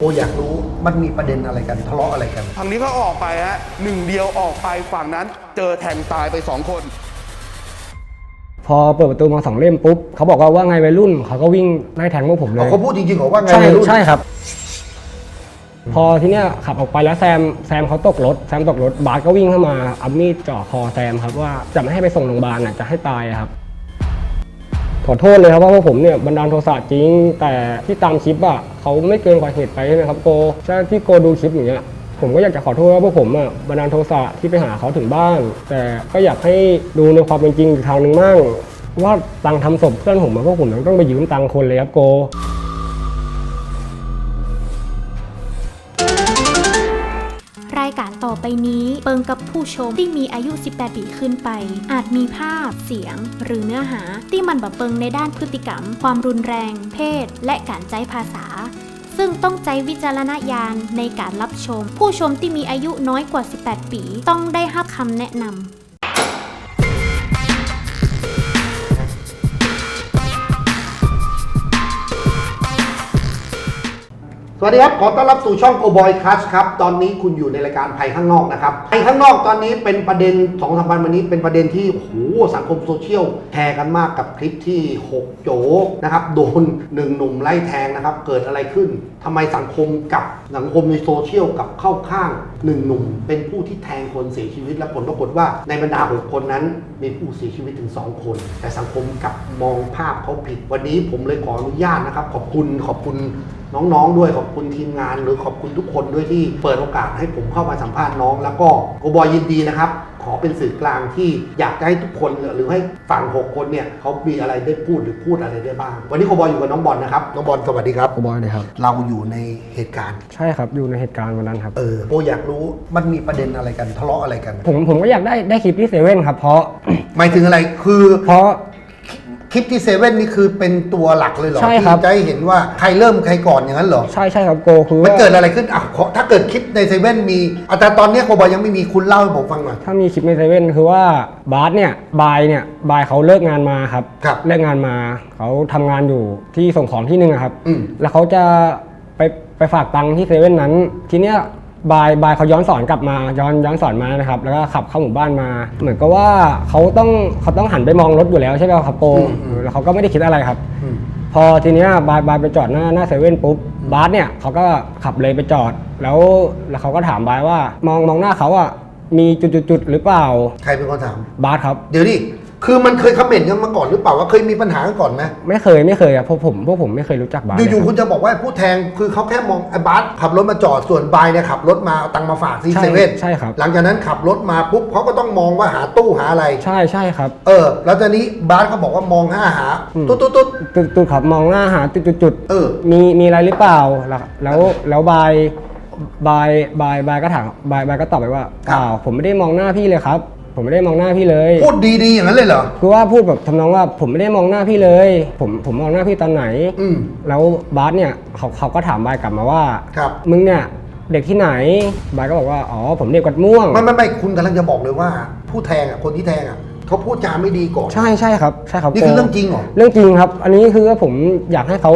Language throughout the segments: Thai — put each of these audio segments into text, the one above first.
โออยากรู้มันมีประเด็นอะไรกันทะเลาะอะไรกัน ทางนี้ก็ออกไปฮะหนึ่งเดียวออกไปฝั่งนั้น เจอแทงตายไปสองคน พอเปิดประตูมาสองเล่มปุ๊บเขาบอกว่าว่าไงวัยรุ่นเขาก็วิ่งไล่แทงพวกผมเลเอายเขาพูดจริงๆเหรอว่าไงใช่วัยรุ่นใช่ครับ พอทีเนี้ยขับออกไปแล้วแซมแซมเขาตกรถแซมตกรถบาสก็วิ่งเข้ามาเอามีดจ่อคอแซมครับว่าจะไม่ให้ไปส่งโรงพยาบาลน่ะจะให้ตายอะครับ ขอโทษเลยครับว่าพวกผมเนี่ยบันดาลโทสะจริง แต่ที่ตามคลิปอะเขาไม่เกินกว่าเหตุไปใช่ไหมครับโกถ้าที่โกดูคลิปอย่างเงี้ยผมก็อยากจะขอโทษว่าพวกผมอะบันดาลโทสะที่ไปหาเขาถึงบ้าน แต่ก็อยากให้ดูในความเป็นจริงอีกทางหนึ่งมั่งว่าตังทำศพเพื่อนผมอะพวกผมต้องไปยืมตังคนเลยครับโก ต่อไปนี้เปิงกับผู้ชมที่มีอายุ 18 ปีขึ้นไป อาจมีภาพ เสียง หรือเนื้อหาที่มันแบบเปิงในด้านพฤติกรรม ความรุนแรง เพศ และการใช้ภาษา ซึ่งต้องใจวิจารณญาณในการรับชม ผู้ชมที่มีอายุน้อยกว่า 18 ปี ต้องได้รับคำแนะนำ สวัสดีครับ ขอต้อนรับสู่ช่องโกบอยคัสครับ ตอนนี้คุณอยู่ในรายการภัยข้างนอกนะครับภัยข้างนอกตอนนี้เป็นประเด็นสองสามวันมานี้เป็นประเด็นที่โอ้โหสังคมโซเชียลแชร์กันมากกับคลิปที่หกโจนะครับโดนหนึ่งหนุ่มไล่แทงนะครับ เกิดอะไรขึ้นทำไมสังคมกับสังคมในโซเชียลกับเข้าข้างหนึ่งหนุ่ม เป็นผู้ที่แทงคนเสียชีวิต และผลปรากฏว่าในบรรดาหกคนนั้น มีผู้เสียชีวิตถึง 2 คน แต่สังคมกับมองภาพเขาผิดวันนี้ผมเลยขออนุญาตนะครับขอบคุณขอบคุณ น้องๆด้วยขอบคุณทีมงาน หรือขอบคุณทุกคนด้วยที่เปิดโอกาสให้ผมเข้ามาสัมภาษณ์น้อง แล้วก็โกบอยยินดีนะครับขอเป็นสื่อกลางที่อยากจะให้ทุกคนหรือให้ฝั่งหกคนเนี่ยเขามีอะไรได้พูดหรือพูดอะไรได้บ้าง วันนี้โกบอยอยู่กับน้องบอลนะครับน้องบอลสวัสดีครับโกบอยเลยครับ เราอยู่ในเหตุการณ์ ใช่ครับอยู่ในเหตุการณ์วันนั้นครับเออโกอยากรู้มันมีประเด็นอะไรกันทะเลาะอะไรกัน ผมผมก็อยากได้ได้คลิปที่เซเว่นครับเพราะหมายถึงอะไรคือเพราะ คลิปที่เซเว่นนี่คือเป็นตัวหลักเลยเหรอใช่ครับ ที่จะให้เห็นว่าใครเริ่มใครก่อนอย่างนั้นเหรอ ใช่ใช่ครับโกคือมันว่าเกิดอะไรขึ้นอะขอถ้าเกิดคลิปในเซเว่นมีอะแต่ตอนเนี้ยโคบอยยังไม่มีคุณเล่าให้ผมฟังหน่อย ถ้ามีคลิปในเซเว่นคือว่าบาสเนี่ยบายเนี่ยบายเขาเลิกงานมาครับครับเลิกงานมาเขาทำงานอยู่ที่ส่งของที่หนึ่งอะครับอืม แล้วเขาจะไปไปฝากตังค์ที่เซเว่นนั้น ทีเนี้ย บายบายเขาย้อนสอนกลับมาย้อนย้อนสอนมานะครับ แล้วก็ขับเข้าหมู่บ้านมา เหมือนกับว่าเขาต้องเขาต้องหันไปมองรถอยู่แล้วใช่ไหมครับโกแล้วเขาก็ไม่ได้คิดอะไรครับอืมพอทีเนี้ยบายบายไปจอดหน้าหน้าเซเว่นปุ๊บบาสเนี่ยเขาก็ขับเลยไปจอด แล้วแล้วเขาก็ถามบายว่ามองมองหน้าเขาอะมีจุดๆๆหรือเปล่า ใครเป็นคนถาม บาสครับ เดี๋ยวดิ คือมันเคยคอมเมนต์กันมาก่อนหรือเปล่าว่าเคยมีปัญหากันก่อนไหมไม่เคยไม่เคยอะพวกผมพวกผมไม่เคยรู้จักบาสอยู่ๆเลคุณจะบอกว่าผู้แทงคือเขาแค่มองไอ้บาสขับรถมาจอดส่วนบายเนี่ยขับรถมาเอาตังค์มาฝากที่ใช่เซเว่นใช่ครับ หลังจากนั้นขับรถมาปุ๊บเขาก็ต้องมองว่าหาตู้หาอะไร ใช่ใช่ครับ เออ แล้วตอนนี้บาสเขาบอกว่ามองห้าหาอืม ตุ๊ดตุ๊ดตุ๊ดจุดจุดครับมองหน้าหาจุดจุดจุดเออ มีมีอะไรหรือเปล่าแล้วแล้วแล้วบายบายบายบายก็ถามบายบายก็ตอบไปว่าครับ เปล่าผมไม่ได้มองหน้าพี่เลยครับ ผมไม่ได้มองหน้าพี่เลยพูดดีๆอย่างนั้นเลยเหรอ คือว่าพูดแบบทำนองว่าผมไม่ได้มองหน้าพี่เลย ผมผมมองหน้าพี่ตอนไหน อืม แล้วบาสเนี่ยเขาเขาก็ถามบายกลับมาว่า ครับ มึงเนี่ยเด็กที่ไหน บายก็บอกว่า อ๋อ ผมเด็กกัดม่วง ไม่ไม่ไม่คุณกำลังจะบอกเลยว่า ผู้แทงอะคนที่แทงอะ เขาพูดจาไม่ดีก่อนใช่ใช่ครับใช่ครับนี่คือเรื่องจริงเหรอเรื่องจริงครับ อันนี้คือว่าผมอยากให้เขา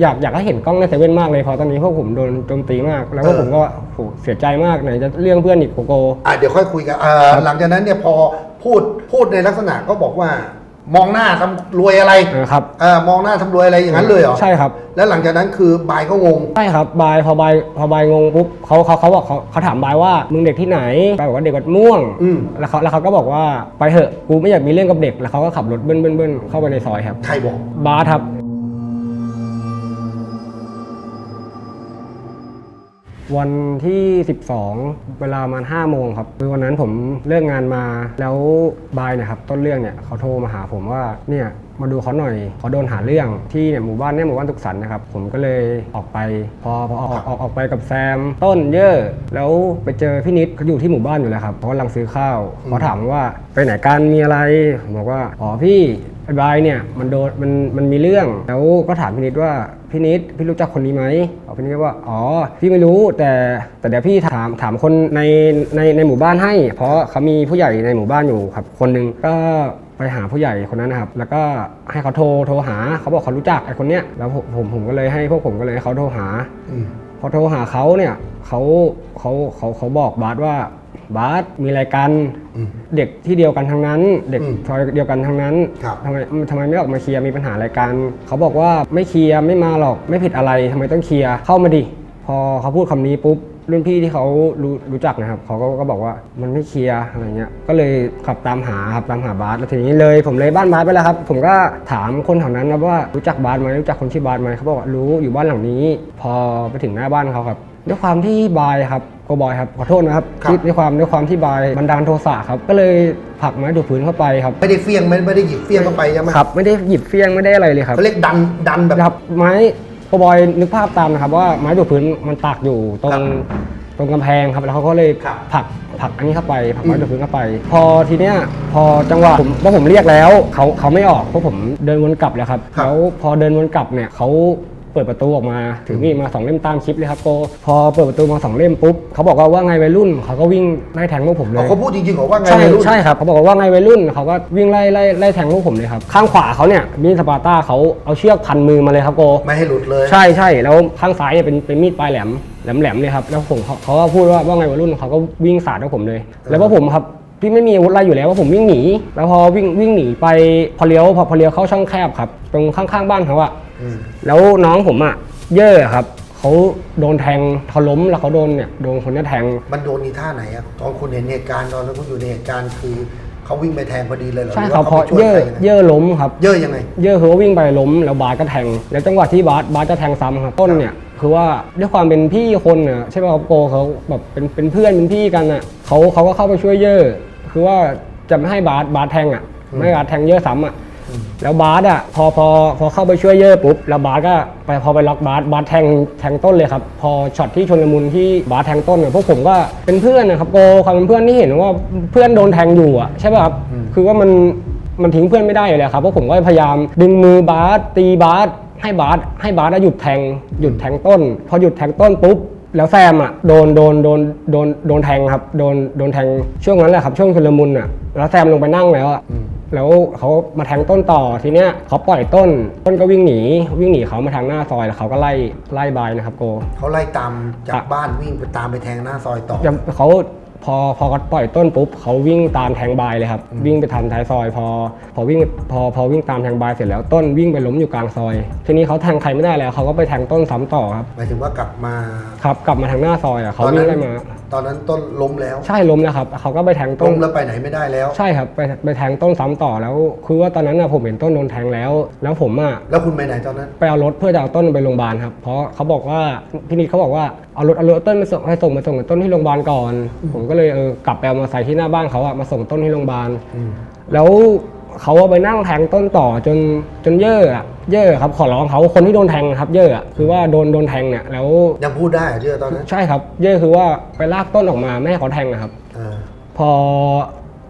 อยากอยากให้เห็นกล้องในเซเว่นมากเลยเพราะตอนนี้พวกผมโดนโจมตีมาก แล้วก็เออผมก็โหเสียใจมากไหนจะเรื่องเพื่อนอีกโกโกอะเดี๋ยวค่อยคุยกันเอ่อหลังจากนั้นเนี่ยพอพูดพูดในลักษณะก็บอกว่า มองหน้าทำรวยอะไรเออครับเออมองหน้าทำรวยอะไรอย่างนั้นเลยเหรอใช่ครับ แล้วหลังจากนั้นคือบายก็งง ใช่ครับบายพอบายพอบายงงปุ๊บเขาเขาเขาบอกเขาเขาถามบายว่ามึงเด็กที่ไหนบายบอกว่าเด็กวัดม่วงอืม แล้วเขาแล้วเขาก็บอกว่าไปเถอะกูไม่อยากมีเรื่องกับเด็กแล้วเขาก็ขับรถเบิ้ลเบิ้ลเบิ้ลเข้าไปในซอยครับ ใครบอก บาสครับ วันที่ 12 เวลาประมาณ5โมงครับคือวันนั้นผมเลิกงานมาแล้วบายเนี่ยครับต้นเรื่องเนี่ยเขาโทรมาหาผมว่าเนี่ยมาดูเขาหน่อยเขาโดนหาเรื่องที่เนี่ยหมู่บ้านเนี่ยหมู่บ้านทุกสันนะครับผมก็เลยออกไปพอพอออกออกออกไปกับแซม ต้นเยอะแล้วไปเจอพี่นิดเขาอยู่ที่หมู่บ้านอยู่แล้วครับเขากำลังซื้อข้าวเขาถามว่าไปไหนกันมีอะไรผมบอกว่าอ๋อพี่ ไอ้บายเนี่ยมันโดนมันมันมีเรื่องแล้วก็ถามพี่นิดว่าพี่นิดพี่รู้จักคนนี้ไหมเอาพี่นิดก็ว่าอ๋อพี่ไม่รู้แต่แต่เดี๋ยวพี่ถามถามคนในในในหมู่บ้านให้ เพราะเขามีผู้ใหญ่ในหมู่บ้านอยู่ครับ คนหนึงก็ไปหาผู้ใหญ่คนนั้นนะครับ แล้วก็ให้เขาโทรโทรหาเขาบอกเขารู้จักไอ้คนเนี้ยแล้วผมผมผมก็เลยให้พวกผมก็เลยให้เขาโทรหาอืมพอโทรหาเขาเนี่ยเขาเขาเขาเขาบอกบาสว่า บาสมีอะไรกันอืมเด็กที่เดียวกันทั้งนั้น เด็กอืมซอยเดียวกันทั้งนั้นครับทำไมทำไมไม่ออกมาเคลียร์มีปัญหาอะไรกันเขาบอกว่าไม่เคลียร์ไม่มาหรอกไม่ผิดอะไรทำไมต้องเคลียร์เข้ามาดิ พอเขาพูดคำนี้ปุ๊บรุ่นพี่ที่เขารู้รู้จักนะครับเขาก็ก็บอกว่ามันไม่เคลียร์อะไรเงี้ยก็เลยขับตามหาครับตามหาบาสแล้วทีนี้เลยผมเลยบ้านบาสไปแล้วครับ ผมก็ถามคนแถวนั้นนะว่ารู้จักบาสไหมรู้จักคนชื่อบาสไหมเขาบอกว่ารู้อยู่บ้านหลังนี้ พอไปถึงหน้าบ้านเขาครับ ด้วยความที่บายครับโกบอยครับขอโทษนะครับครับที่ด้วยความด้วยความที่บายบันดาลโทสะครับ ก็เลยผลักไม้ถูกพื้นเข้าไปครับไม่ได้เฟี้ยงไม่ไม่ได้หยิบเฟี้ยงเข้าไปใช่ไหมครับ ไม่ได้หยิบเฟี้ยงไม่ได้อะไรเลยครับ เขาเรียกดันดันแบบ ครับไม้โกบอยนึกภาพตามนะครับว่าไม้ถูกพื้นมันตากอยู่ตรงครับตรงกำแพงครับแล้วเขาก็เลยครับผลักผลักอันนี้เข้าไปผลักอืไม้มถูกพื้นเข้าไป พอทีเนี้ยพอจังหวะผมว่าผมเรียกแล้วเขาเขาไม่ออกเพราะผมเดินวนกลับแล้วครับแล้วพอเดินวนกลับเนี่ยเขา เปิดประตูออกมาถือมีดมาสองเล่มตามคลิปเลยครับโกพอเปิดประตูมาสองเล่มปุ๊บเขาบอกว่าว่าไงวัยรุ่นเขาก็วิ่งไล่แทงพวกผมเลยเขาพูดจริงๆเขาว่าไงใช่วัยรุ่นใช่ครับเขาบอกว่าไงวัยรุ่นเขาก็วิ่งไล่ไล่ไล่แทงพวกผมเลยครับข้างขวาเขาเนี่ยมีดสปาร์ต้าเขาเอาเชือกพันมือมาเลยครับโกไม่ให้หลุดเลยใช่ใช่แล้วข้างซ้ายเนี่ยเป็นเป็นมีดปลายแหลมแหลมแหลมเลยครับแล้วผมเขาเขาก็พูดว่าว่าไงวัยรุ่นเขาก็วิ่งสาดพวกผมเลย แล้วพวกผมครับพี่ไม่มีอาวุธอะไรอยู่แล้วว่าผมวิ่งหนี แล้วพอวิ่งวิ่งหนีไปพอเลี้ยวพอพอเลี้ยวเข้าช่องแคบครับ ตรงข้างๆบ้านเขาอะอืม แล้วน้องผมอะเย่อะครับเขาโดนแทงเขาล้มแล้วเขาโดนเนี่ยโดนคนเนี้ยแทง มันโดนอีท่าไหนอะตอนคุณเห็นเหตุการณ์ตอนนั้นคุณอยู่ในเหตุการณ์คือเขาวิ่งไปแทงพอดีเลยเหรอใช่หอครัว่าบเพราะไปช่วยเย่อใครยังไงเย่อล้มครับเยอะยังไงเยอะคือว่าวิ่งไปล้มแล้วบาสก็แทง แล้วจังหวะที่บาสบาสจะแทงซ้ำครับต้นเนี่ยคือว่าด้วยความเป็นพี่คนน่ะใช่ป่ะครับโกเขาแบบเป็นเป็นเพื่อนเป็นพี่กันน่ะเขาเขาก็เข้าไปช่วยเยอะคือว่าจะไม่ให้บาสบาสแทงอะไม่ให้บาสแทงเยอะซ้ำอะ แล้วบาสอะพอพอพอเข้าไปช่วยเยอะปุ๊บแล้วบาสก็ไปพอไปล็อกบาสบาสแทงแทงต้นเลยครับ พอช็อตที่ชนลมุนที่บาสแทงต้นเนี่ยพวกผมก็เป็นเพื่อนนะครับโกความเป็นเพื่อนที่เห็นว่าเพื่อนโดนแทงอยู่อะใช่ป่ะครับคือว่ามันมันทิ้งเพื่อนไม่ได้อยู่แล้วครับเพราะผมก็พยายามดึงมือบาสตีบาสให้บาสให้บาสอะหยุดแทงหยุดแทงต้น พอหยุดแทงต้นปุ๊บแล้วแซมอะโดนโดนโดนโดนโดนแทงครับโดนโดนแทงช่วงนั้นแหละครับช่วงชุลมุนอะแล้วแซมลงไปนั่งแล้วอะ แล้วเขามาแทงต้นต่อทีเนี้ยเขาปล่อยต้น ต้นก็วิ่งหนี วิ่งหนีเขามาทางหน้าซอยแล้วเขาก็ไล่ไล่บายนะครับโก เขาไล่ตามจาครักบบ้านวิ่งไปตามไปแทงหน้าซอยต่อ ยังเขาพอพอเขาปล่อยต้นปุ๊บเขาวิ่งตามแทงบายเลยครับ วิ่งไปทำท้ายซอย พอพอวิ่งพอพอวิ่งตามแทงบายเสร็จแล้วต้นวิ่งไปล้มอยู่กลางซอย ทีนี้เขาแทงใครไม่ได้แล้วเขาก็ไปแทงต้นซ้ำต่อครับหมายถึงว่ากลับมา ครับกลับมาทางหน้าซอยอะเขาตอนวิ่นั้งนไล่มา ตอนนั้นต้นล้มแล้ว ใช่ล้มแล้วครับเขาก็ไปแทงต้ล้นมแล้วไปไหนไม่ได้แล้ว ใช่ครับไปไปแทงต้นซ้ำต่อแล้วคือว่าตอนนั้นน่ะผมเห็นต้นโดนแทงแล้ว แล้วผมอะแล้วคุณไปไหนตอนนั้น ไปเอารถเพื่อจะเอาต้นไปโรงพยาบาลครับเพราะเขาบอกว่าพี่นิดเขาบอกว่าเอารถเอารถต้นไปส่งให้ส่งมาส่งต้นที่โรงพยาบาลก่อน ผมก็เลยเออกลับไปเอามาใส่ที่หน้าบ้านเขาอะมาส่งต้นที่โรงพยาบาล แล้ว เขาเอาไปนั่งแทงต้นต่อจนจนเย่ออะเย่อครับขอร้องเขาคนที่โดนแทงครับเย่ออะคือว่าโดนโดนแทงเนี่ยแล้วยังพูดได้เหรอเชื่อตอนนั้นใช่ครับ เย่อคือว่าไปลากต้นออกมาไม่ให้เขาแทงนะครับเออพอ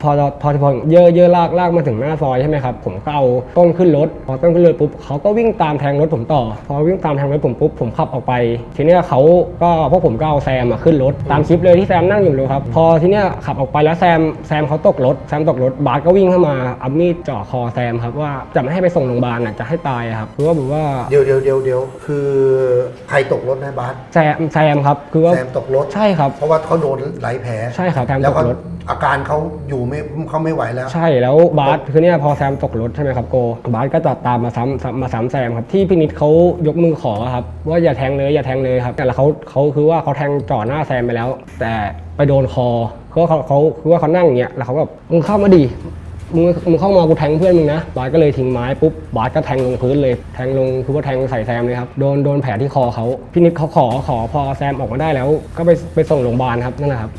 พอพอพอเยอะเยอะลากลากมาถึงหน้าซอยใช่ไหมครับผมก็เอาต้นขึ้นรถพอต้นขึ้นรถปุ๊บเขาก็วิ่งตามแทงรถผมต่อ พอวิ่งตามแทงรถผมปุ๊บผมขับออกไป ทีเนี้ยเขาก็พวกผมก็เอาแซมอะขึ้นรถตามคลิปเลยที่แซมนั่งอยู่เลยครับพอทีเนี้ยขับออกไปแล้วแซมแซมเขาตกรถแซมตกรถบาสก็วิ่งเข้ามาเอามีดจ่อคอแซมครับว่าจะไม่ให้ไปส่งโรงพยาบาลอะจะให้ตายอะครับคือว่าแบบว่าเดี๋ยวเดี๋ยวเดี๋ยวเดี๋ยวคือใครตกรถนะบาสแซมแซมครับคือว่าแซมตกรถใช่ครับ เพราะว่าเขาโดนหลายแผลใช่ครับแซมแล้ตวกก็รถอาการเขาอยู่ไม่เขาไม่ไหวแล้ว ใช่แล้วบาสคือเนี่ยพอแซมตกรถใช่ไหมครับโกบาสก็จอดตามมาซ้ำซ้ำมาซ้ำแซมครับที่พี่นิดเขายกมือขอครับว่าอย่าแทงเลยอย่าแทงเลยครับแต่ละเขาเขาคือว่าเขาแทงจ่อหน้าแซมไปแล้ว แต่ไปโดนคอคือเขาเขาคือว่าเขานั่งอย่างเงี้ยแล้วเขาแบบมึงเข้ามาดิมึงมึงเข้ามากูแทงเพื่อนมึงนะบาสก็เลยทิ้งไม้ปุ๊บบาสก็แทงลงพื้นเลยแทงลงคือว่าแทงใส่แซมเลยครับโดนโดนแผลที่คอเขาพี่นิดเขาขอขอพอแซมออกมาได้แล้ว ก็ไปไปส่งโรงพยาบาลครับนั่นแหละครับ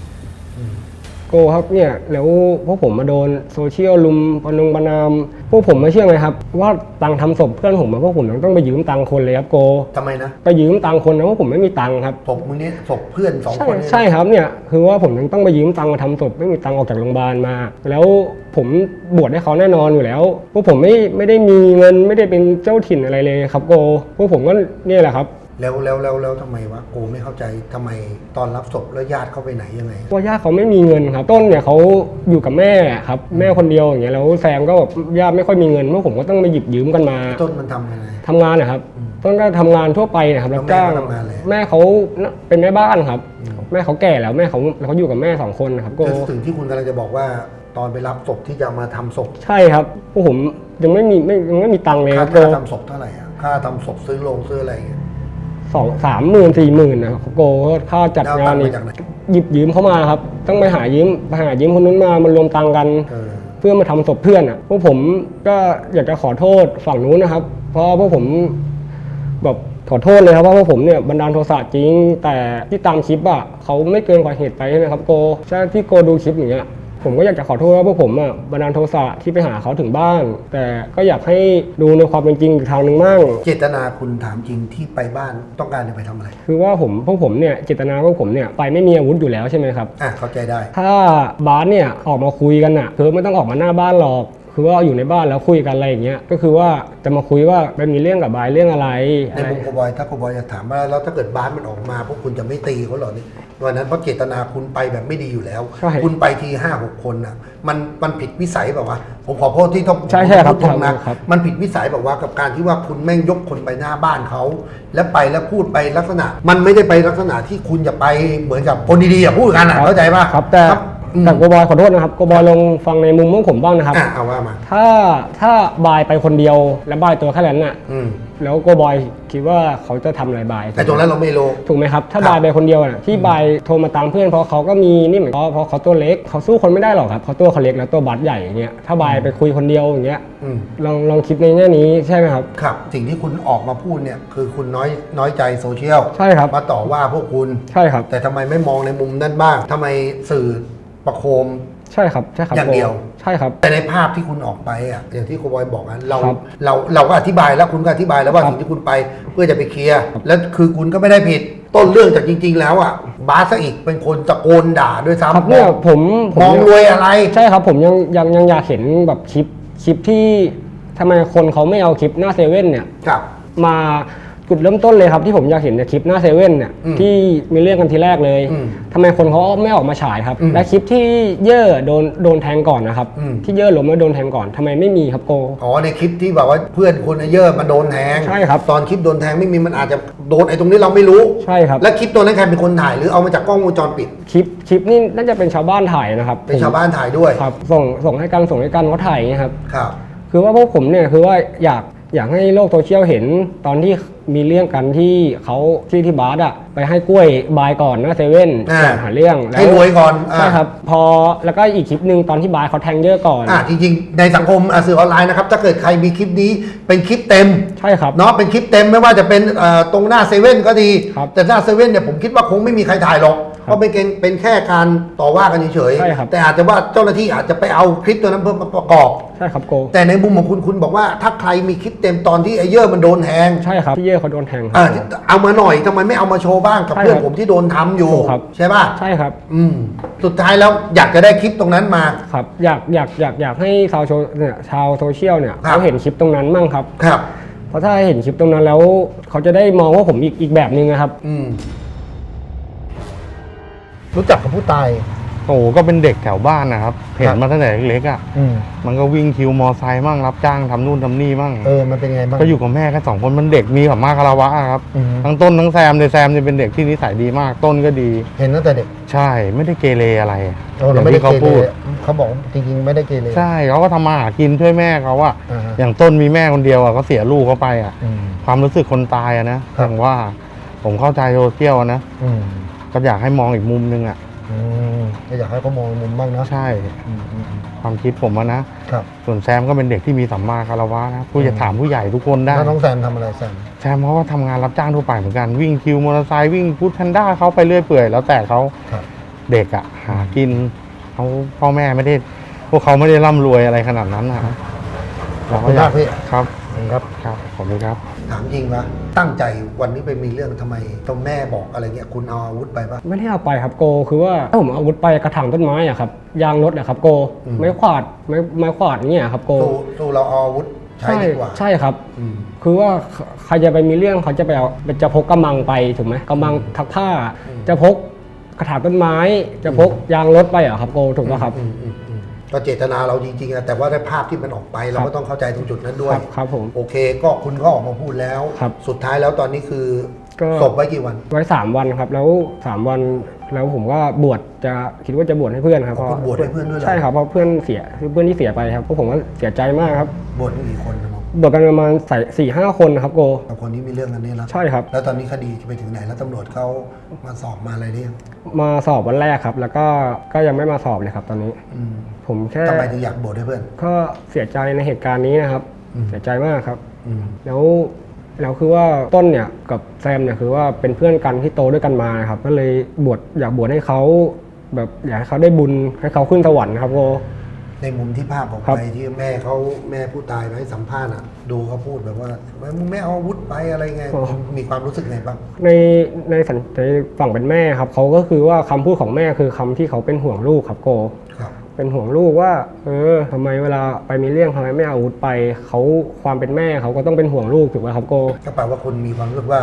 กครับเนี่ยแล้วพวกผมมาโดนโซเชียลลุมปนงประนาม พวกผมไม่เชื่อไงครับ ว่าตังค์ทำศพเพื่อนผมอะพวกผมยังต้องไปยืมตังค์คนเลยครับโก ทำไมนะไปยืมตังค์คนนะเพราะผมไม่มีตังค์ครับ ศพมึงนี้ศพเพื่อนสองใช่คนเนี่ยนะ ใช่ครับเนี่ยคือว่าผมยังต้องไปยืมตังค์มาทำศพไม่มีตังค์ออกจากโรงพยาบาลมา แล้วผมบวชให้เขาแน่นอนอยู่แล้วพวกผมไม่ไม่ได้มีเงินไม่ได้เป็นเจ้าถิ่นอะไรเลยครับโกพวกผมก็เนี่ยแหละครับ แล้วแล้วแล้วแล้วทำไมวะกูไม่เข้าใจทำไมตอนรับศพแล้วญาติเขาไปไหนยังไง เพราะญาติเขาไม่มีเงินครับต้นเนี่ยเขาอยู่กับแม่ครับแม่คนเดียวอย่างเงี้ยแล้วแซมก็แบบญาติไม่ค่อยมีเงินพวกผมก็ต้องไปหยิบยืมกันมาต้นมันทำยังไง ทำงานนะครับต้นก็ทำงานทั่วไปนะครับแล้รัวบแม่จ้างเขาทำงานอะไร แม่เขาเป็นแม่บ้านครับ แม่เขาแก่แล้วแม่เขาเขาอยู่กับแม่สองคนนะครับโกคือสิ่งที่คุณกำลังจะบอกว่าตอนไปรับศพที่จะมาทำศพใช่ครับพวกผมยังไม่มีไม่ยังไม่มีตังค์เลยคค่ารับโก ค่าทำศพเท่าไหร่อะค่าทำศพซื้อโรงซื้ออะไรอย่างเงี้ย สองสามหมื่นสี่หมื่นนะครับโกค่าจัดแล้วงาตันงค์อีมากจากไหน หยิบยืมเข้ามาครับ ต้องไปหายืมไปหายืมคนนู้นมามันรวมตังค์กัน เออ เพื่อมาทำศพเพื่อนอะ พวกผมก็อยากจะขอโทษฝั่งนู้นนะครับ เพราะพวกผมแบบขอโทษเลยครับว่าพวกผมเนี่ยบันดาลโทสะจริง แต่ที่ตามคลิปอะเขาไม่เกินกว่าเหตุไปใช่ไหมครับโกใช่ที่โกดูคลิปอย่างเงี้ย ผมก็อยากจะขอโทษว่าพวกผมอะบันดาลโทสะที่ไปหาเขาถึงบ้าน แต่ก็อยากให้ดูในความเป็นจริงอีกทางหนึ่งมั่ง เจตนาคุณถามจริงที่ไปบ้านต้องการจะไปทำอะไร คือว่าผมพวกผมเนี่ยเจตนาพวกผมเนี่ยไปไม่มีอาวุธอยู่แล้วใช่ไหมครับ อะเข้าใจได้ ถ้าบาสเนี่ยออกมาคุยกันอะคือไม่ต้องออกมาหน้าบ้านหรอก คือว่าอยู่ในบ้านแล้วคุยกันอะไรอย่างเงี้ยก็คือว่าจะมาคุยว่าไปมีเรื่องกับบายเรื่องอะไรในอะไรมุมโคบอยถ้าโคบอยจะถามว่าแล้วถ้าเกิดบ้านมันออกมาพวกคุณจะไม่ตีเขาเหรอนี่วันนั้นเพราะเจตนาคุณไปแบบไม่ดีอยู่แล้วใช่คุณไปทีห้าหกคนอะมันมันผิดวิสัยแบบว่า ผมขอโทษที่ต้องใช่ใช่ครับพูดตรงนะครับมันผิดวิสัยแบบว่ากับการที่ว่าคุณแม่งยกคนไปหน้าบ้านเขาแล้วไปแล้วพูดไปลักษณะ มันไม่ได้ไปลักษณะที่คุณจะไปเหมือนกับคนดีๆอะพูดกันอะเข้าใจป่ะครับแต่ อืมแต่โกบอยขอโทษนะครับโกบอยลองฟังในมุมของผมบ้างนะครับ อะเอาว่ามาถ้าถ้าบายไปคนเดียวแล้วบายตัวแค่นั้นน่ะ อืมแล้วโกบอยคิดว่าเขาจะทำอะไรบาย แต่ตรงนั้นเราไม่รู้ ถูกไหมครับ ถ้าครับบายไปคนเดียวน่ะที่บายโทรมาตามเพื่อนเพราะเขาก็มีนี่เหมือนเพราะเพราะเขาตัวเล็กเขาสู้คนไม่ได้หรอกครับเขาตัวเขาเล็กแล้วตัวบัสใหญ่อย่างเงี้ยถ้าบายไปคุยคนเดียวอย่างเงี้ยอืม ลองลองคิดในแง่นี้ใช่ไหมครับ ครับ สิ่งที่คุณออกมาพูดเนี่ย คือคุณน้อยน้อยใจโซเชียลใช่ครับ มาต่อว่าพวกคุณ ใช่ครับ แต่ทำไมไม่มองในมุมนั้นบ้างทำไมสื่อ ประโคม ใช่ครับใช่ครับอย่างเดียว ใช่ครับ แต่ในภาพที่คุณออกไปอะอย่างที่โคบอยบอกอะเราครับเราเราก็อธิบายแล้วคุณก็อธิบายแล้วว่าครับ สิ่งที่คุณไปเพื่อจะไปเคลียร์แล้วคือคุณก็ไม่ได้ผิด ต้นเรื่องจากจริง ๆ แล้วอะบาสซะอีกเป็นคนตะโกนด่าด้วยครับซ้ำเนี่ยผมผมมองรวยอะไร ใช่ครับผมยังยังยังอยากเห็นแบบคลิปคลิปที่ทำไมคนเขาไม่เอาคลิปหน้าเซเว่นเนี่ย ครับ มา จุดเริ่มต้นเลยครับที่ผมอยากเห็นในคลิปหน้าเซเว่นเนี่ยอืมที่มีเรื่องกันทีแรกเลยอืมทำไมคนเขาไม่ออกมาฉายครับ อืมและคลิปที่เย่อโดนโดนแทงก่อนนะครับอืม ที่เย่อล้มแล้วโดนแทงก่อนทำไมไม่มีครับโก อ๋อในคลิปที่แบบว่าเพื่อนคุณไอ้เยอะมาโดนแทงใช่ครับ ตอนคลิปโดนแทงไม่มีมันอาจจะโดนไอ้ตรงนี้เราไม่รู้ใช่ครับแล้วคลิปตัวนั้นใครเป็นคนถ่ายหรือเอามาจากกล้องวงจรปิด คลิปคลิปนี่น่าจะเป็นชาวบ้านถ่ายนะครับเป็นชาวบ้านถ่ายด้วยครับ ส่งส่งให้กันส่งให้กันเขาถ่ายอย่างเงี้ยครับ ครับ คือว่าพวกผมเนี่ยคือว่าอยากอยากให้โลกโซเชียลเห็นตอนที่ มีเรื่องกันที่เขาที่ที่บาร์ดอะไปให้กล้วยบายก่อนหน้าเซเว่นอ่า ก่อนหาเรื่องแล้ให้รวยก่อนอ่าใช่ครับ พอแล้วก็อีกคลิปหนึ่งตอนที่บายเขาแทงเยอะก่อน อ่าจริงๆ ในสังคมอะสื่อออนไลน์นะครับ ถ้าเกิดใครมีคลิปนี้เป็นคลิปเต็ม ใช่ครับ เนาะเป็นคลิปเต็มไม่ว่าจะเป็นเอ่อตรงหน้าเซเว่นก็ดี ครับแต่หน้าเซเว่นเนี่ยผมคิดว่าคงไม่มีใครถ่ายหรอกเพราะเป็นเกณฑ์เป็นแค่การต่อว่ากันเฉยใช่ครับแต่อาจจะว่าเจ้าหน้าที่อาจจะไปเอาคลิปตัวนั้นเพิ่มมาประกอบ ใช่ครับโก แต่ในมุมของคุณคุณบอกว่าถ้าใครมีคลิปเต็มตอนที่ไอ้เยอะมันโดนแทงใช่ครับที่เย่เขาโดนแทงครัเออเอามาหน่อยทำไมไม่เอามาโชว์บ้างกับใช่เพื่อนครับผมที่โดนทำอยู่ถูกครับ ใช่ป่ะใช่ครับอืมสุดท้ายแล้วอยากจะได้คลิปตรงนั้นมา ครับอยากอยากอยากอยากให้ชาวโซเนี่ยชาวโซเชียลเนี่ยครับ เขาเห็นคลิปตรงนั้นมั่งครับ ครับ เพราะถ้าเห็นคลิปตรงนั้นแล้วเขาจะได้มองว่าผมอีกอีกแบบหนึ่งนะครับ อืม รู้จักกับผู้ตาย โอ้โหก็เป็นเด็กแถวบ้านนะครับเห็ครันบมาตั้งแต่เล็กๆอะอืมมันก็วิ่งคิวมอไซค์มั่งรับจ้างทำนู่นทำนี่มั่งเออมันเป็นไงบ้างก็อยู่กับแม่แค่สองคนมันเด็กมีสัมมาคารวะอะครับ อืมทั้งต้นทั้งแซมเลยแซมเนี่ยเป็นเด็กที่นิสัยดีมาก ต้นก็ดี เห็นตั้งแต่เด็กใช่ไม่ได้เกเรอะไรเออเราไม่ได้เขาเกเรพูดเขาบอกจริงๆไม่ได้เกเรใช่เขาก็ทำมาหากินช่วยแม่เขาอะอ่าฮะอย่างต้นมีแม่คนเดียวอะก็เสียลูกเขาไปอะอืม ความรู้สึกคนตายอะนะครับผมว่าผมเข้าใจโซเชียลอะนะ อืม ก็อยากให้มองอีกมุมนึงอะอืมก็อยากให้เขามองมุมบ้างนะใช่อืมอืมอืมความคิดผมอะนะ ครับส่วนแซมก็เป็นเด็กที่มีสัมมาคารวะนะผู้จะถามผู้ใหญ่ทุกคนได้แล้วน้องแซมทำอะไรแซมแซมเขาก็ทำงานรับจ้างทั่วไปเหมือนกันวิ่งคิวมอเตอร์ไซค์วิ่งพูดแพนด้าเขาไปเรื่อยเปื่อยแล้วแต่เขาครับ เด็กอะหากินเขาพ่อแม่ไม่ได้พวกเขาไม่ได้ร่ำรวยอะไรขนาดนั้นนะเราก็อยากขอบคุณมากพี่ ครับ ครับครับขอบคุณครับ ถามจริงปะตั้งใจวันนี้ไปมีเรื่องทำไมต้องแม่บอกอะไรเงี้ยคุณเอาอาวุธไปปะ ไม่ได้เอาไปครับโกคือว่าถ้าผมเอาอาวุธไปกระถางต้นไม้อะครับยางรถอะครับโกอืม ไม้ขวาดไม้ไม้ขวาดเนี่ยครับโกสู้สู้เราเอาอาวุธใช้ดีกว่าใช่ครับ อืม คือว่าใครจะไปมีเรื่องเขาจะไปเอาจะพกกำมังไปถูกไหมกำมังทักผ้า อืมจะพกกระถางต้นไม้ จะพกยางรถไปเหรอะครับโกถูกป่ะครับ อืมอืมอืม ก็เจตนาเราจริงๆอะแต่ว่าได้ภาพที่มันออกไปเราครัก็บต้องเข้าใจตรงจุดนั้นด้วคยรับครับผมโอเค ก็คุณก็ออกมาพูดแล้ว ครับสุดท้ายแล้วตอนนี้คือก็ ศพไว้กี่วัน ไว้สามวันครับ แล้วสามวัน แล้วผมก็บวชจะคิดว่าจะบวชให้เพื่อนครับอ๋อคุณบวชให้เพื่อนด้วยเหรอ ใช่ครับเพราะเพื่อนเสียคือเพื่อนที่เสียไปครับเพราะผมก็เสียใจมากครับบวชนี่กี่คนนะมองบวชกันประมาณสี่ห้าคนนะครับโก กับคนที่มีเรื่องกันนี่แล้วใช่ครับ แล้วตอนนี้คดีจะไปถึงไหนแล้วตำรวจเขามาสอบมาอะไรเนี่ยงมาสอบวันแรกครับ แล้วก็ก็ยังไม่มาสอบเลยครับตอนนี้ อืมผมแค่ทำไมถึงอยากบวชให้เพื่อน ก็เสียใจในเหตุการณ์นี้นะครับอืมเสียใจมากครับ อืม แล้ว แล้วคือว่าต้นเนี่ยกับแซมเนี่ยคือว่าเป็นเพื่อนกันที่โตด้วยกันมาครับก็เลยบวชอยากบวชให้เขาแบบอยากให้เขาได้บุญให้เขาขึ้นสวรรค์ครับโก ในมุมที่ภาพออกครัไปบที่แม่เขาแม่ผู้ตายมาให้สัมภาษณ์อะ ดูเขาพูดแบบว่ามึงไม่เอาอาวุธไปอะไรไงมีความรู้สึกไงบ้าง ในในสันในฝั่งเป็นแม่ครับเขาก็คือว่าคำพูดของแม่คือคำที่เขาเป็นห่วงลูกครับโก ครับ เป็นห่วงลูกว่า เออทำไมเวลาไปมีเรื่องทำไมไม่เอาอาวุธไปเขาความเป็นแม่เขาก็ต้องเป็นห่วงลูกถูกไหมครับโกก็แปลว่าคุณมีความรู้สึกว่า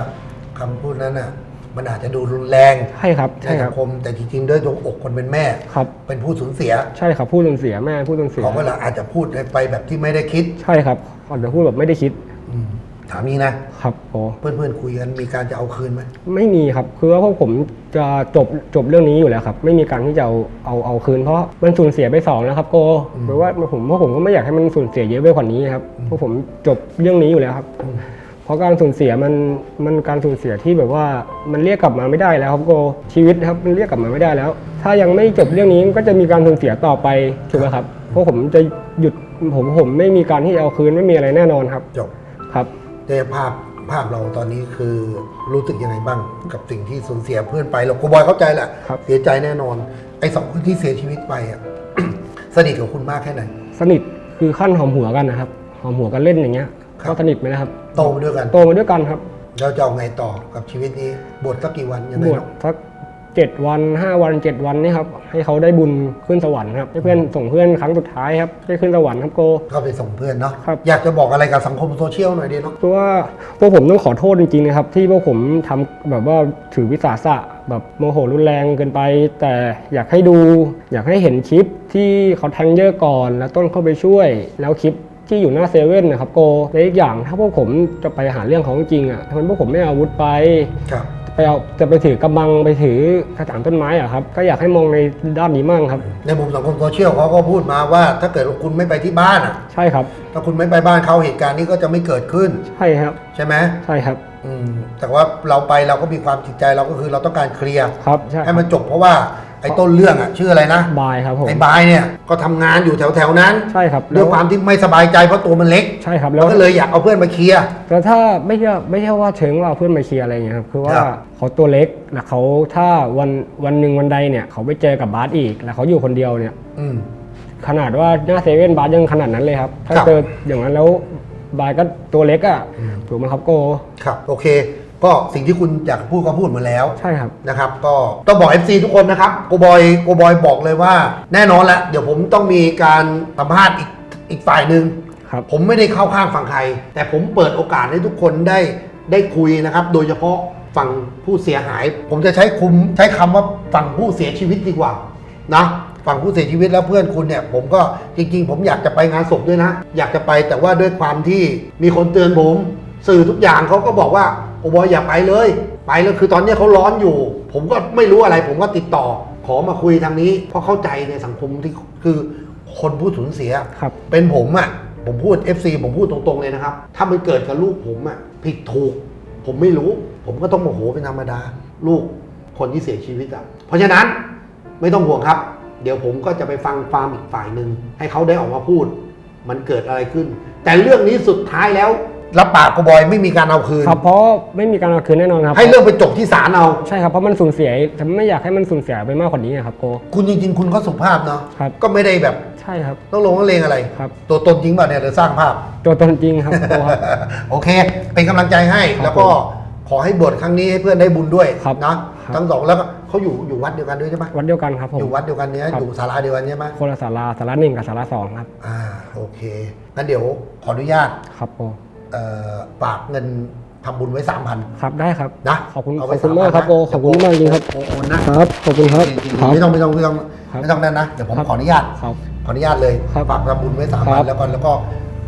คำพูดนั้นน่ะ มันอาจจะดูรุนแรงใช่ครับในใช่คสัรับงคมแต่จริงๆด้วยดวงอกคนเป็นแม่ ครับ เป็นผู้สูญเสียใช่ครับพูดจนเสียแม่พูดจนเสียเขาก็เลยอาจจะพูดไปแบบที่ไม่ได้คิด ใช่ครับอาจจะพูดแบบไม่ได้คิดอืม ถามนี้นะครับโอ้เพื่อนๆคุยกันมีการจะเอาคืนไหมไม่มีครับคือว่าพวกผมจะจบจบเรื่องนี้อยู่แล้วครับ ไม่มีการที่จะเอาเอาเอาคืนเพราะมันสูญเสียไปสองแล้วครับโกหรือว่าผมเพราะผมก็ไม่อยากให้มันสูญเสียเยอะไปกว่านี้ครับเพราะผมจบเรื่องนี้อยู่แล้วครับเพราะการสูญเสียมันมันการสูญเสียที่แบบว่ามันเรียกกลับมาไม่ได้แล้วครับโกชีวิตครับมันเรียกกลับมาไม่ได้แล้ว ถ้ายังไม่จบเรื่องนี้ก็จะมีการสูญเสียต่อไปถูกไหมครับเพราะผมจะหยุดผมผมไม่มีการที่จะเอาคืนไม่มีอะไรแน่นอนครับจบครับ แต่ภาพภาพเราตอนนี้คือรู้สึกยังไงบ้างกับสิ่งที่สูญเสียเพื่อนไปเรากูบอยเข้าใจแหละครับ เสียใจแน่นอน ไอ้สองคนที่เสียชีวิตไปอะ สนิทกับคุณมากแค่ไหน สนิทคือขั้นหอมหัวกันนะครับหอมหัวกันเล่นอย่างเงี้ยครับ ก็สนิทไหมนะครับโตมาด้วยกัน โตมาด้วยกันครับแล้วจะเอาไงต่อกับชีวิตนี้บวชสักกี่วันยังไงบวชเนาะสัก เจ็ดวันห้าวันเจ็ดวันนี่ครับให้เขาได้บุญขึ้นสวรรค์ครับให้เพื่อนส่งเพื่อนครั้งสุดท้ายครับได้ขึ้นสวรรค์ครับโก ก็ไปส่งเพื่อนเนาะครับ อยากจะบอกอะไรกับสังคมโซเชียลหน่อยดีเนาะเพราะว่าพวกผมต้องขอโทษจริงๆนะครับ ที่พวกผมทำแบบว่าถือวิสาสะแบบโมโหรุนแรงเกินไป แต่อยากให้ดู อยากให้เห็นคลิปที่เขาแทงเยอะก่อน แล้วต้นเข้าไปช่วย แล้วคลิปที่อยู่หน้าเซเว่นนะครับโกและอีกอย่างถ้าพวกผมจะไปหาเรื่องของจริงอะทำไมพวกผมไม่เอาอาวุธไป ครับไป เอาจะไปถือกำบังไปถือกระถางต้นไม้อะครับ ก็อยากให้มองในด้านนี้มั่งครับ ในมุมสังคมโซเชียลเขาก็พูดมาว่า ถ้าเกิดว่าคุณไม่ไปที่บ้านอะ ใช่ครับ ถ้าคุณไม่ไปบ้านเขาเหตุการณ์นี้ก็จะไม่เกิดขึ้น ใช่ครับ ใช่ไหมใช่ครับ อืมแต่ว่าเราไปเราก็มีความจิตใจเราก็คือเราต้องการเคลียร์ครับใช่ ให้มันจบเพราะว่า ไอ้ต้นเรื่องอะชื่ออะไรนะบายครับผมไอ้บายเนี่ยก็ทำงานอยู่แถวแถวๆนั้นใช่ครับด้วยความที่ไม่สบายใจเพราะตัวมันเล็กใช่ครับแล้แล้ววก็เลยอยากเอาเพื่อนมาเคลียร์ แล้วถ้าไม่ใช่ไม่ใช่ว่าเชิงว่าเอาเพื่อนมาเคลียร์อะไรอย่างเงี้ยครับคือว่าครับ เขาตัวเล็กแล้วเขาถ้าวันวันหนึ่งวันใดเนี่ยเขาไปเจอกับบาสอีก แล้วเขาอยู่คนเดียวเนี่ย อืม ขนาดว่าหน้าเซเว่นบาสยังขนาดนั้นเลยครับ ถ้าครับ เจออย่างนั้นแล้วบายก็ตัวเล็กอะถูกไหมครับโก ครับโอเค ก็สิ่งที่คุณอยากพูดก็พูดมาแล้วใช่ครับ นะครับ ก็ต้องบอก FC ทุกคนนะครับโกบอยโกบอยบอกเลยว่า แน่นอนแหละเดี๋ยวผมต้องมีการสัมภาษณ์อีกอีกฝ่ายหนึ่งครับผมไม่ได้เข้าข้างฝั่งใคร แต่ผมเปิดโอกาสให้ทุกคนได้ได้คุยนะครับ โดยเฉพาะฝั่งผู้เสียหาย ผมจะใช้คุมใช้คำว่าฝั่งผู้เสียชีวิตดีกว่านะฝั่งผู้เสียชีวิตแล้วเพื่อนคุณเนี่ยผมก็จริง ๆ ผมอยากจะไปงานศพด้วยนะ อยากจะไปแต่ว่าด้วยความที่มีคนเตือนผม สื่อทุกอย่างเขาก็บอกว่าโอบอยอย่าไปเลย ไปแล้วคือตอนเนี้ยเขาร้อนอยู่ ผมก็ไม่รู้อะไร ผมก็ติดต่อ ขอมาคุยทางนี้ เพราะเข้าใจในสังคมที่คือคนผู้สูญเสีย ครับเป็นผมอะ่ะ ผมพูด FC ผมพูดตรงๆเลยนะครับ ถ้ามันเกิดกับลูกผมอะ่ะผิดถูก ผมไม่รู้ ผมก็ต้องโมโหเป็นธรรมดา ลูกคนที่เสียชีวิตอะ่ะเพราะฉะนั้นไม่ต้องห่วงครับ เดี๋ยวผมก็จะไปฟังฟาร์มอีกฝ่ายหนึ่งให้เขาได้ออกมาพูด มันเกิดอะไรขึ้น แต่เรื่องนี้สุดท้ายแล้ว รับปากกบอยไม่มีการเอาคืน ครับเพราะไม่มีการเอาคืนแน่นอนครับให้เรื่องไปจบที่ศาลเอา ใช่ครับเพราะมันสูญเสียแต่ไม่อยากให้มันสูญเสียไปมากกว่านี้อะครับโก คุณจริงๆ คุณก็สุภาพเนาะครับ ก็ไม่ได้แบบใช่ครับ ต้องลงต้องเลงอะไร ครับ ตัวตนจริงเปล่าเนี่ยหรือสร้างภาพ ตัวตนจริงครับโกครับ โอเค เป็นกำลังใจให้ครับแล้วก็ขอให้บวชครั้งนี้ให้เพื่อนได้บุญด้วยครับนะ ครับ ทั้งสองแล้วก็เขาอยู่อยู่วัดเดียวกันด้วยใช่ไหมวัดเดียวกันครับผม อยู่วัดเดียวกันเนี้ยครับ อยู่ศาลาเดียวกันใช่ไหมคนละสาราสาราหนึ่งกับสาราสองครับ อ่าโอเคงั้นเดี๋ยวขออนุญาตครับโก เอ่อฝากเงินทำบุญไว้สามพัน ครับได้ครับนะขอบคุณเาขไว้อบคุณมากครับโก3,000ขอบคุณมากจริงครับโอนนะครับขอบคุณครับจริงครับๆไม่ต้องไม่ต้องไม่ต้องครับไม่ต้องนั่นนะเดี๋ยวผมครับ ขออนุญาตครับ ขออนุญาตเลยครับฝากทำบุญไว้สามครัพันบแล้วก็แล้วก็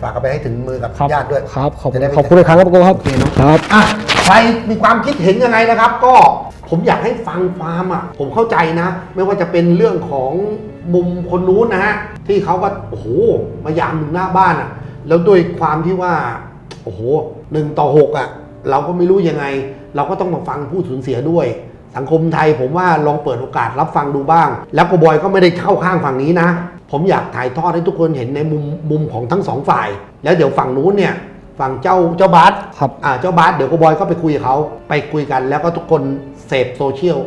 ฝากเอาไปให้ถึงมือกับครับญาติด้วย ครับขอบคุณจะได้ไม่ ขอบคุณอีกครั้งครับโกครับครับ อะใครมีความคิดเห็นยังไงนะครับ ก็ผมอยากให้ฟังฟาร์มอะ ผมเข้าใจนะ ไม่ว่าจะเป็นเรื่องของมุมคนนู้นนะฮะที่เขาก็โอ้โหมายามถึงหน้าบ้านอะ แล้วด้วยความที่ว่า โอ้โหหนึ่งต่อหกอะ เราก็ไม่รู้ยังไง เราก็ต้องมาฟังผู้สูญเสียด้วย สังคมไทยผมว่าลองเปิดโอกาสรับฟังดูบ้าง แล้วก็บอยก็ไม่ได้เข้าข้างฝั่งนี้นะ ผมอยากถ่ายทอดให้ทุกคนเห็นในมุมมุมของทั้งสองฝ่าย แล้วเดี๋ยวฝั่งนู้นเนี่ยฝั่งเจ้าเจ้าบาสครับอ่าเจ้าบาสเดี๋ยวก็บอยก็ไปคุยกับเขาไปคุยกัน แล้วก็ทุกคนเสพโซเชียล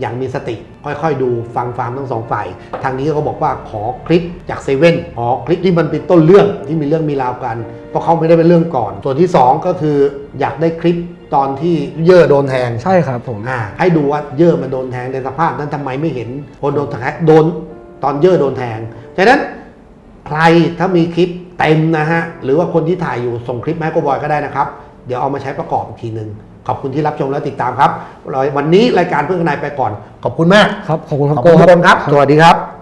อย่างมีสติ ค่อยๆ ดูฟังฟาร์มทั้งสองฝ่าย ทางนี้เขาบอกว่าขอคลิปจากเซเว่นขอคลิปที่มันเป็นต้นเรื่องที่มีเรื่องมีราวกัน เพราะเขาไม่ได้เป็นเรื่องก่อน ส่วนที่สองก็คืออยากได้คลิปตอนที่เย่อโดนแทงใช่ครับผมอ่าให้ดูว่าเย่อมันโดนแทงในสภาพนั้นทำไมไม่เห็นคนโดนแทงโดนตอนเย่อโดนแทงฉะนั้นใครถ้ามีคลิปเต็มนะฮะหรือว่าคนที่ถ่ายอยู่ส่งคลิปมาให้โกบอยก็ได้นะครับ เดี๋ยวเอามาใช้ประกอบอีกทีหนึ่ง ขอบคุณที่รับชมและติดตามครับวันนี้รายการเพื่อนนายไปก่อน ขอบคุณมากครับขอบคุณคขรับอบโกคุณคทุรักคนครับ สวัสดีครับ